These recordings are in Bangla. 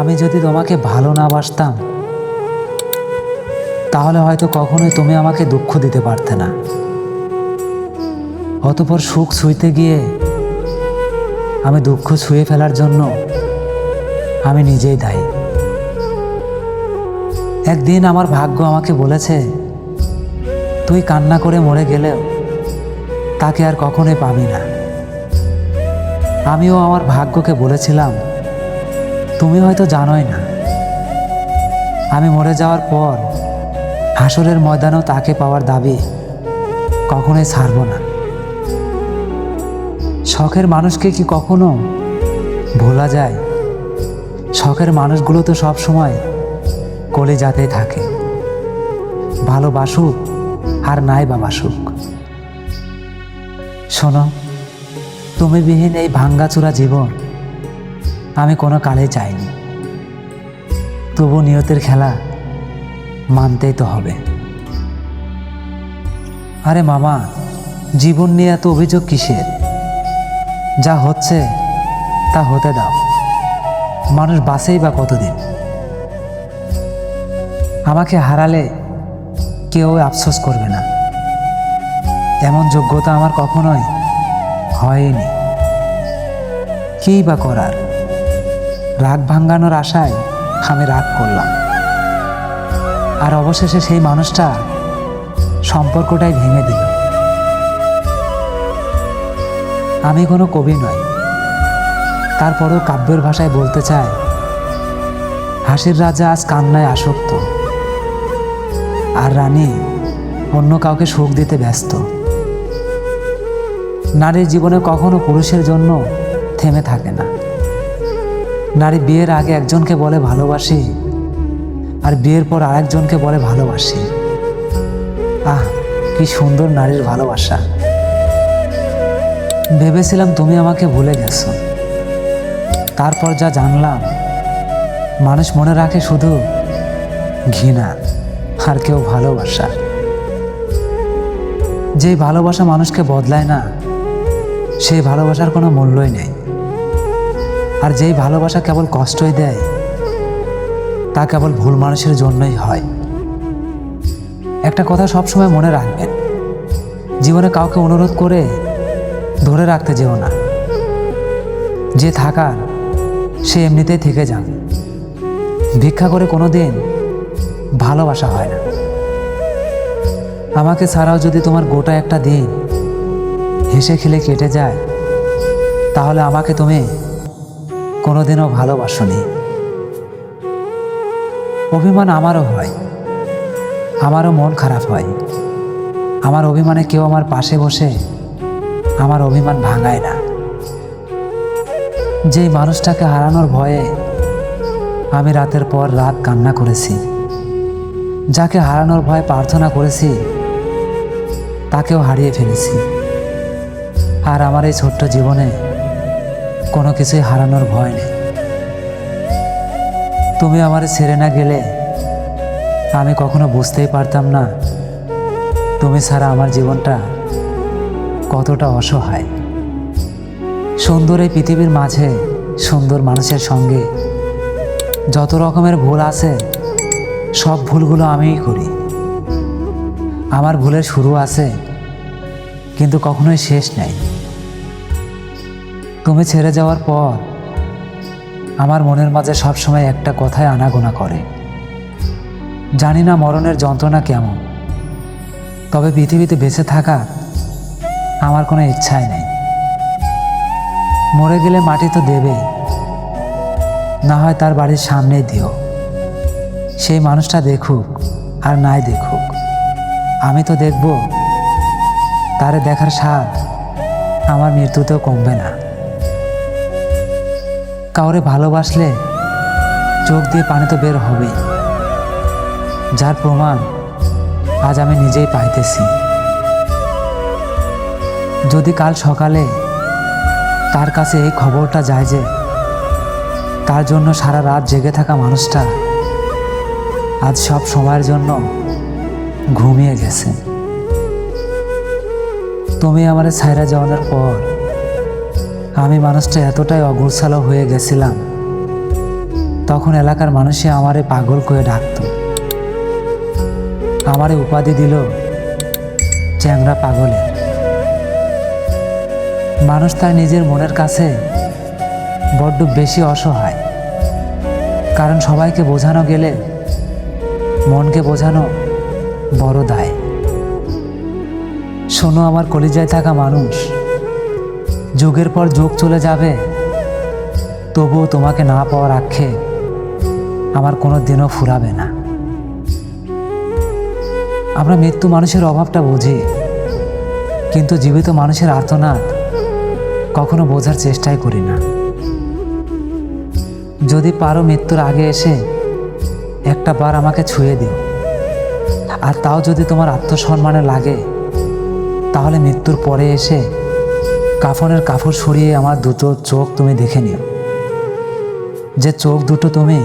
আমি যদি তোমাকে ভালো না বাসতাম, তাহলে হয়তো কখনোই তুমি আমাকে দুঃখ দিতে পারতে না। অতপর সুখ ছুঁইতে গিয়ে আমি দুঃখ ছুঁয়ে ফেলার জন্য আমি নিজেই দায়ী। একদিন আমার ভাগ্য আমাকে বলেছে, তুই কান্না করে মরে গেলেও তাকে আর কখনোই পাবি না। আমিও আমার ভাগ্যকে বলেছিলাম তুমি হয়তো জানোই না। আমি মরে যাওয়ার পর হাসরের ময়দানেও তাকে পাওয়ার দাবি কখনোই ছাড়ব না। শখের মানুষকে কি কখনো ভোলা যায়? শখের মানুষগুলো তো সব সময় কলিজাতেই থাকে। ভালোবাসুক আর নাই বা বাসুক। শোনো, তুমি বিহীন এই ভাঙ্গাচুরা জীবন আমি কোনো কালে চাইনি তবু নিয়তের খেলা মানতেই তো হবে। আরে মামা, জীবন নিয়ে এত অভিযোগ কিসের? যা হচ্ছে, তা হতে দাও। মানুষ বাসেই বা কতদিন? আমাকে হারালে কেউ আফসোস করবে না। এমন যোগ্যতা আমার কখনোই হয়নি। কী বা করার? রাগ ভাঙ্গানোর আশায় আমি রাগ করলাম। আর অবশেষে সেই মানুষটা সম্পর্কটাই ভেঙে দিল। আমি কোনো কবি নই। তারপরেও কাব্যের ভাষায় বলতে চাই, হাসির রাজা আজ কান্নায় আসক্ত। আর রানী অন্য কাউকে সুখ দিতে ব্যস্ত। নারীর জীবনে কখনো পুরুষের জন্য থেমে থাকে না। নারী বিয়ের আগে একজনকে বলে ভালোবাসি, আর বিয়ের পর আরেকজনকে বলে ভালোবাসি। আহ, কি সুন্দর নারীর ভালোবাসা। ভেবেছিলাম তুমি আমাকে ভুলে গেছো। তারপর যা জানলাম, মানুষ মনে রাখে শুধু ঘৃণা আর কেউ ভালোবাসা। যেই ভালোবাসা মানুষকে বদলায় না, সেই ভালোবাসার কোনো মূল্যই নেই। আর যেই ভালোবাসা কেবল কষ্টই দেয়, তা কেবল ভুল মানুষের জন্যই হয়। একটা কথা সবসময় মনে রাখবেন জীবনে কাউকে অনুরোধ করে ধরে রাখতে যেও না। যে থাকার, সে এমনিতেই থেকে যান ভিক্ষা করে কোনো দিন ভালোবাসা হয় না। আমাকে ছাড়াও যদি তোমার গোটা একটা দিন হেসে খেলে কেটে যায়, তাহলে আমাকে তুমি কোনোদিনও ভালোবাসনি। অভিমান আমারও হয়। আমারও মন খারাপ হয়। আমার অভিমানে কেউ আমার পাশে বসে আমার অভিমান ভাঙায় না। যেই মানুষটাকে হারানোর ভয়ে আমি রাতের পর রাত কান্না করেছি, যাকে হারানোর ভয়ে প্রার্থনা করেছি, তাকেও হারিয়ে ফেলেছি। আর আমার এই ছোট্ট জীবনে কোনো কিছুই হারানোর ভয় নেই। তুমি আমার ছেড়ে না গেলে আমি কখনো বুঝতেই পারতাম না তুমি ছাড়া আমার জীবনটা কতটা অসহায়। সুন্দর এই পৃথিবীর মাঝে সুন্দর মানুষের সঙ্গে যত রকমের ভুল আছে, সব ভুলগুলো আমিই করি। আমার ভুলের শুরু আছে, কিন্তু কখনোই শেষ নেই। তুমি ছেড়ে যাওয়ার পর আমার মনের মাঝে সবসময় একটা কথায় আনাগোনা করে। জানি না মরণের যন্ত্রণা কেমন, তবে পৃথিবীতে বেঁচে থাকা আমার কোনো ইচ্ছাই নেই। মরে গেলে মাটি তো দেবে, না হয় তার বাড়ির সামনেই দিও। সেই মানুষটা দেখুক আর নাই দেখুক, আমি তো দেখব, তারে দেখার স্বাদ আমার মৃত্যুতেও কমবে না। কাউরে ভালোবাসলে চোখ দিয়ে পানি তো বের হবেই। যার প্রমাণ আজ আমি নিজেই পাইতেছি। যদি কাল সকালে তার কাছে এই খবরটা যায় যে তার জন্য সারা রাত জেগে থাকা মানুষটা আজ সব সময়ের জন্য ঘুমিয়ে গেছে। তুমি আমার ছাইরা যাওয়ানোর পর আমি মানুষটা এতটাই অগুরছালো হয়ে গেছিলাম। তখন এলাকার মানুষে আমারে পাগল করে ডাকত। আমারে উপাধি দিল চ্যাংরা পাগলের। মানুষ তার নিজের মনের কাছে বড্ড বেশি অসহায়। কারণ সবাইকে বোঝানো গেলে মনকে বোঝানো বড় দায়। শোনো, আমার কলিজায় থাকা মানুষ। যুগের পর যুগ চলে যাবে। তবুও তোমাকে না পাওয়ার আক্ষে আমার কোনো দিনও ফুরাবে না। আমরা মৃত্যু মানুষের অভাবটা বুঝি, কিন্তু জীবিত মানুষের আর্তনাদ কখনো বোঝার চেষ্টাই করি না। যদি পারো মৃত্যুর আগে এসে একটা বার আমাকে ছুঁয়ে দিও, আর তাও যদি তোমার আত্মসম্মানে লাগে, তাহলে মৃত্যুর পরে এসে কাফনের কাপড় সরিয়ে আমার দুটো চোখ তুমি দেখে নিও। যে চোখ দুটো তুমি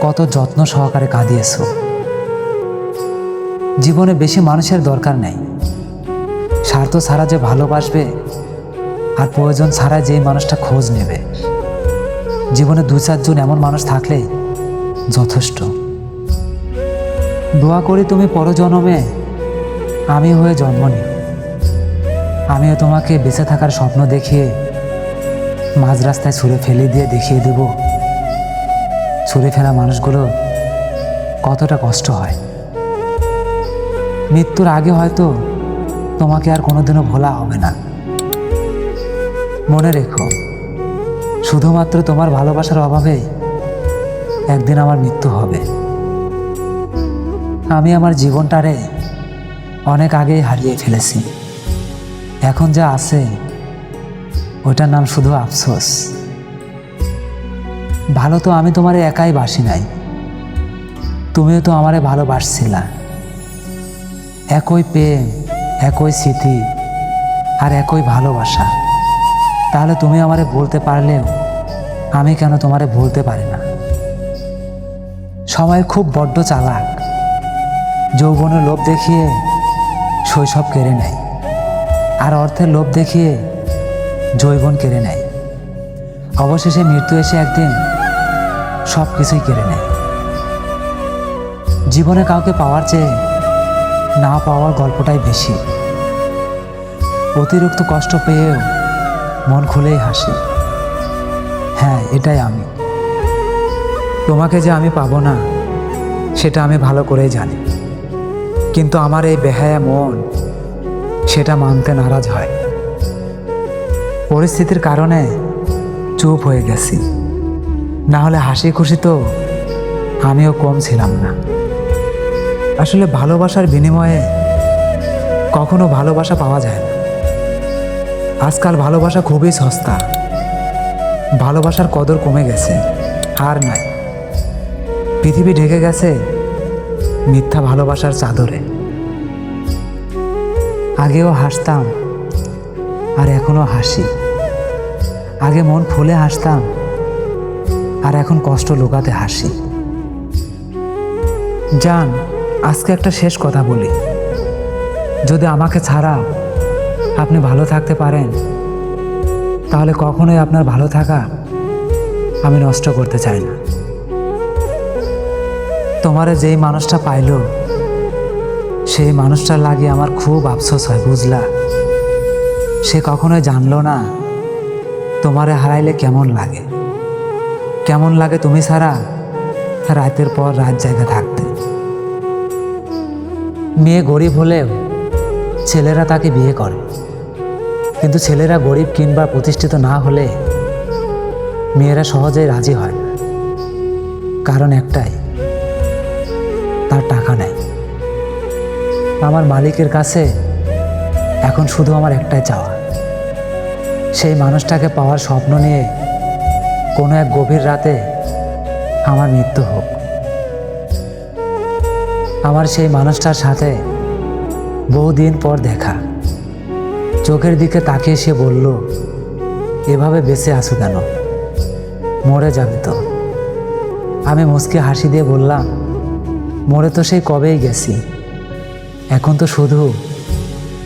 কত যত্ন সহকারে কাঁদিয়েছো। জীবনে বেশি মানুষের দরকার নেই। স্বার্থ ছাড়া যে ভালোবাসবে আর প্রয়োজন ছাড়া যেই মানুষটা খোঁজ নেবে। জীবনে দু চারজন এমন মানুষ থাকলে যথেষ্ট। দোয়া করি তুমি পরজন্মে আমি হয়ে জন্ম নিও। আমিও তোমাকে বেঁচে থাকার স্বপ্ন দেখিয়ে মাঝ রাস্তায় ছুঁড়ে ফেলে দিয়ে দেখিয়ে দেব। ছুঁড়ে ফেলা মানুষগুলো কতটা কষ্ট হয়। মৃত্যুর আগে হয়তো তোমাকে আর কোনোদিনও ভোলা হবে না। মনে রেখো, শুধুমাত্র তোমার ভালোবাসার অভাবে একদিন আমার মৃত্যু হবে। আমি আমার জীবনটারে অনেক আগেই হারিয়ে ফেলেছি। এখন যা আছে, ওটার নাম শুধু আফসোস। ভালো তো আমি তোমারে একাই বাসি নাই। তুমিও তো আমারে ভালোবাসছিলা। একই প্রেম, একই স্মৃতি, আর একই ভালোবাসা। তাহলে তুমি আমারে বলতে পারলেও আমি কেন তোমারে বলতে পারি না? সময় খুব বড্ড চালাক। যৌবনের লোভ দেখিয়ে শৈশব কেড়ে নেয়। আর অর্থের লোভ দেখিয়ে জৈবন কেড়ে নেয়। অবশেষে মৃত্যু এসে একদিন সব কিছুই কেড়ে নেয়। জীবনে কাউকে পাওয়ার চেয়ে না পাওয়ার গল্পটাই বেশি। অতিরিক্ত কষ্ট পেয়েও মন খুলেই হাসি। হ্যাঁ এটাই আমি। তোমাকে যে আমি পাবো না, সেটা আমি ভালো করেই জানি। কিন্তু আমার এই বেহায়া মন সেটা মানতে নারাজ হয়। পরিস্থিতির কারণে চুপ হয়ে গেছি। না হলে হাসি খুশি তো আমিও কম ছিলাম না। আসলে ভালোবাসার বিনিময়ে কখনো ভালোবাসা পাওয়া যায় না। আজকাল ভালোবাসা খুবই সস্তা। ভালোবাসার কদর কমে গেছে, আর নাই। পৃথিবী ঢেকে গেছে মিথ্যা ভালোবাসার চাদরে। আগেও হাসতাম, আর এখনও হাসি। আগে মন ফুলে হাসতাম, আর এখন কষ্ট লুকাতে হাসি। যান আজকে একটা শেষ কথা বলি। যদি আমাকে ছাড়া আপনি ভালো থাকতে পারেন, তাহলে কখনোই আপনার ভালো থাকা আমি নষ্ট করতে চাই না। তোমারে যেই মানুষটা পাইলো সেই মানুষটার লাগে আমার খুব আফসোস হয়, বুঝলা? সে কখনোই জানলো না তোমারে হারাইলে কেমন লাগে। কেমন লাগে তুমি ছাড়া রাতের পর রাত জায়গা থাকতে। মেয়ে গরিব হলেও ছেলেরা তাকে বিয়ে করে। কিন্তু ছেলেরা গরিব কিংবা প্রতিষ্ঠিত না হলে মেয়েরা সহজেই রাজি হয় কারণ একটাই, তার টাকা নেই। আমার মালিকের কাছে এখন শুধু আমার একটাই চাওয়া। সেই মানুষটাকে পাওয়ার স্বপ্ন নিয়ে কোনো এক গভীর রাতে আমার মৃত্যু হোক। আমার সেই মানুষটার সাথে বহুদিন পর দেখা। চোখের দিকে তাকিয়ে সে বলল, এভাবে বেঁচে আছো কেন? মরে যাবে তো। আমি মুসকে হাসি দিয়ে বললাম, মরে তো সেই কবেই গেছি। এখন তো শুধু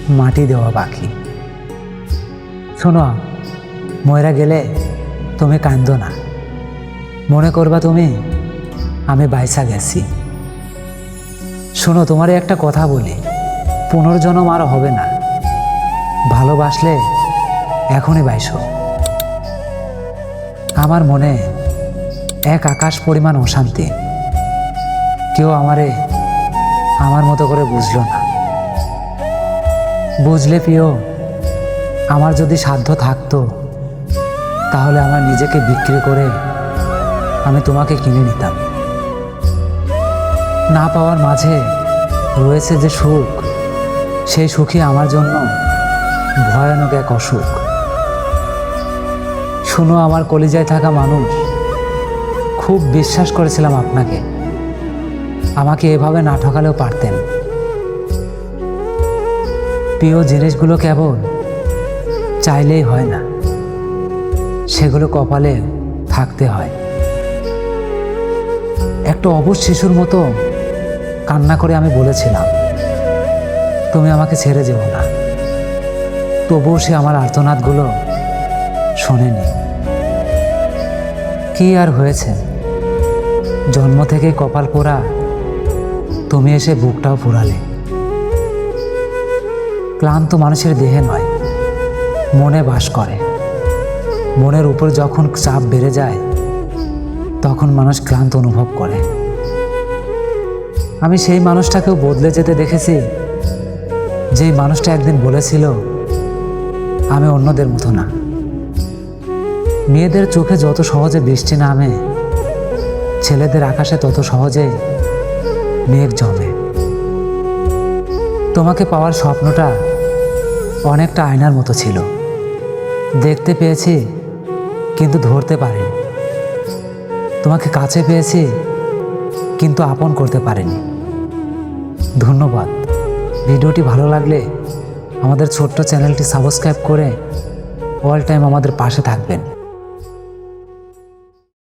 মাটি দেওয়া বাকি। শোনো, ময়রা গেলে তুমি কান্দো না। মনে করবা তুমি, আমি বাইসা গেছি। শোনো, তোমারে একটা কথা বলি, পুনর্জন্ম আর হবে না। ভালোবাসলে এখনই বাইসো। আমার মনে এক আকাশ পরিমাণ অশান্তি। কেউ আমারে আমার মতো করে বুঝলো না। বুঝলে প্রিয়, আমার যদি সাধ্য থাকতো, তাহলে আমার নিজেকে বিক্রি করে আমি তোমাকে কিনে নিতাম। না পাওয়ার মাঝে রয়েছে যে সুখ, সেই সুখই আমার জন্য ভয়ানক এক অসুখ। শুনো, আমার কলিজায় থাকা মানুষ, খুব বিশ্বাস করেছিলাম আপনাকে। আমাকে এভাবে না ঠকালেও পারতেন। প্রিয় জিনিসগুলো কেবল চাইলেই হয় না, সেগুলো কপালে থাকতে হয়। একটা অবশ শিশুর মতো কান্না করে আমি বলেছিলাম, তুমি আমাকে ছেড়ে যেও না। তবুও সে আমার আর্তনাদগুলো শোনেনি। কি আর হয়েছে? জন্ম থেকে কপাল পোড়া তুমি এসে বুকটাও পোড়ালে ক্লান্ত মানুষের দেহে নয়, মনে বাস করে। মনের উপর যখন চাপ বেড়ে যায়, তখন মানুষ ক্লান্ত অনুভব করে। আমি সেই মানুষটাকেও বদলে যেতে দেখেছি, যেই মানুষটা একদিন বলেছিল, আমি অন্যদের মতো না। মেয়েদের চোখে যত সহজে বৃষ্টি নামে, ছেলেদের আকাশে তত সহজে মেঘ জমে। তোমাকে পাওয়ার স্বপ্নটা অনেকটা আয়নার মতো ছিল। দেখতে পেয়েছি, কিন্তু ধরতে পারিনি। তোমাকে কাছে পেয়েছি, কিন্তু আপন করতে পারিনি। ধন্যবাদ। ভিডিওটি ভালো লাগলে আমাদের ছোট্ট চ্যানেলটি সাবস্ক্রাইব করে অল টাইম আমাদের পাশে থাকবেন।